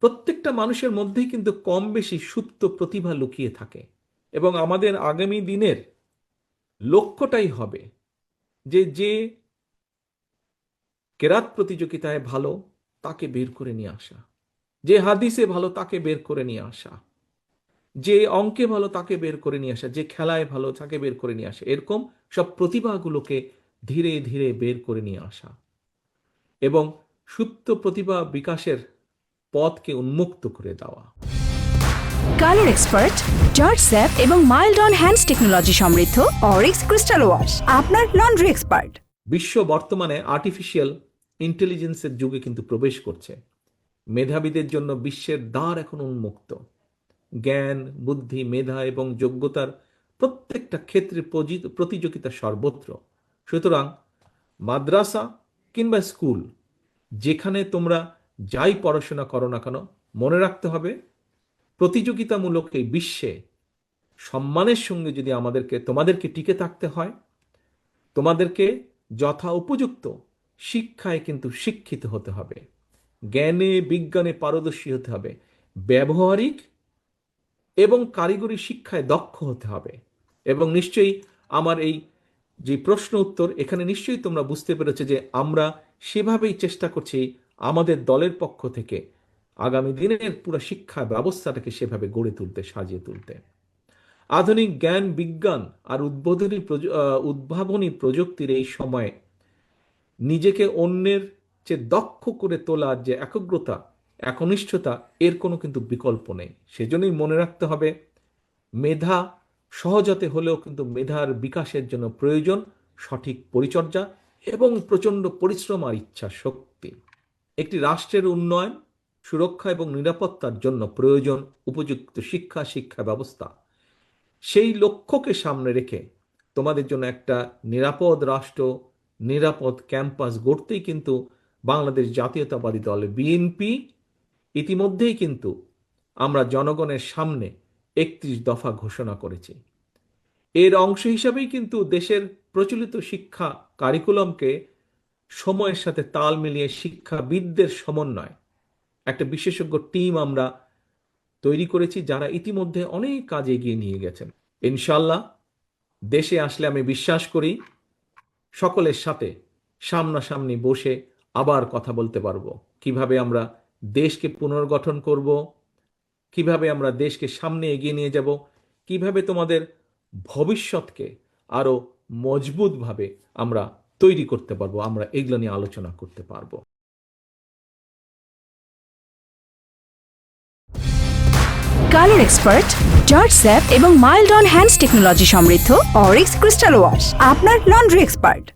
প্রত্যেকটা মানুষের মধ্যেই কিন্তু কম বেশি সুপ্ত প্রতিভা লুকিয়ে থাকে। এবং আমাদের আগামী দিনের লক্ষ্যটাই হবে যে যে কেরাত প্রতিযোগিতায় ভালো, তাকে বের করে নিয়ে আসা। যে হাদিসে ভালো, তাকে বের করে নিয়ে আসা। যে অঙ্কে ভালো, তাকে বের করে নিয়ে আসা। যে খেলায় ভালো, তাকে বের করে নিয়ে আসা। এরকম সব প্রতিভাগুলোকে ধীরে ধীরে বের করে নিয়ে আসা। এবং সুপ্ত প্রতিভা বিকাশের পথকে উন্মুক্ত করে দেওয়া। কালার এক্সপার্ট জর্জ স্যাপ এবং মাইল্ড অন হ্যান্ডস টেকনোলজি সমৃদ্ধ অরিক্স ক্রিস্টাল ওয়াশ আপনার লন্ড্রি এক্সপার্ট। বিশ্ব বর্তমানে আর্টিফিশিয়াল ইন্টেলিজেন্সের যুগে কিন্তু প্রবেশ করছে। মেধাবীদের জন্য বিশ্বের দ্বার এখন উন্মুক্ত। জ্ঞান বুদ্ধি মেধা এবং যোগ্যতার প্রত্যেকটা ক্ষেত্রে প্রতিযোগিতা সর্বত্র। সুতরাং মাদ্রাসা কিংবা স্কুল যেখানে তোমরা যাই পড়াশোনা করো না কেন, মনে রাখতে হবে প্রতিযোগিতামূলক এই বিশ্বে সম্মানের সঙ্গে যদি আমাদেরকে, তোমাদেরকে টিকে থাকতে হয়, তোমাদেরকে যথা উপযুক্ত শিক্ষায় কিন্তু শিক্ষিত হতে হবে, জ্ঞানে, বিজ্ঞানে পারদর্শী হতে হবে, ব্যবহারিক এবং কারিগরি শিক্ষায় দক্ষ হতে হবে। এবং নিশ্চয়ই আমার এই যে প্রশ্ন উত্তর, এখানে নিশ্চয়ই তোমরা বুঝতে পেরেছ যে আমরা সেভাবেই চেষ্টা করছি আমাদের দলের পক্ষ থেকে আগামী দিনের পুরো শিক্ষা ব্যবস্থাটাকে সেভাবে গড়ে তুলতে, সাজিয়ে তুলতে। আধুনিক জ্ঞান, বিজ্ঞান আর উদ্বোধনী উদ্ভাবনী প্রযুক্তির এই সময়ে নিজেকে অন্যের চেয়ে দক্ষ করে তোলার যে একগ্রতা, একনিষ্ঠতা, এর কোনো কিন্তু বিকল্প নেই। সেজন্যই মনে রাখতে হবে, মেধা সহজতে হলেও কিন্তু মেধার বিকাশের জন্য প্রয়োজন সঠিক পরিচর্যা এবং প্রচণ্ড পরিশ্রম আর ইচ্ছা শক্তি একটি রাষ্ট্রের উন্নয়ন, সুরক্ষা এবং নিরাপত্তার জন্য প্রয়োজন উপযুক্ত শিক্ষা শিক্ষা ব্যবস্থা। সেই লক্ষ্যকে সামনে রেখে তোমাদের জন্য একটা নিরাপদ রাষ্ট্র, নিরাপদ ক্যাম্পাস গড়তেই কিন্তু বাংলাদেশ জাতীয়তাবাদী দল বিএনপি ইতিমধ্যেই কিন্তু আমরা জনগণের সামনে একত্রিশ দফা ঘোষণা করেছি। এর অংশ হিসাবেই কিন্তু দেশের প্রচলিত শিক্ষা কারিকুলামকে সময়ের সাথে তাল মিলিয়ে শিক্ষাবিদদের সমন্বয়। একটা বিশেষজ্ঞ টিম আমরা তৈরি করেছি যারা ইতিমধ্যে অনেক কাজ এগিয়ে নিয়ে গেছেন। ইনশাল্লাহ দেশে আসলে আমি বিশ্বাস করি সকলের সাথে সামনাসামনি বসে আবার কথা বলতে পারব। কীভাবে আমরা দেশকে পুনর্গঠন করব, কীভাবে আমরা দেশকে সামনে এগিয়ে নিয়ে যাব, কীভাবে তোমাদের ভবিষ্যৎকে আরও মজবুতভাবে আমরা তৈরি করতে পারব, আমরা এগুলো নিয়ে আলোচনা করতে পারব। কালার এক্সপার্ট, জর্জ স্যাপ এবং মাইল্ড অন হ্যান্ডস টেকনোলজি সমৃদ্ধ অরিক্স ক্রিস্টাল ওয়াশ, আপনার লন্ড্রি এক্সপার্ট।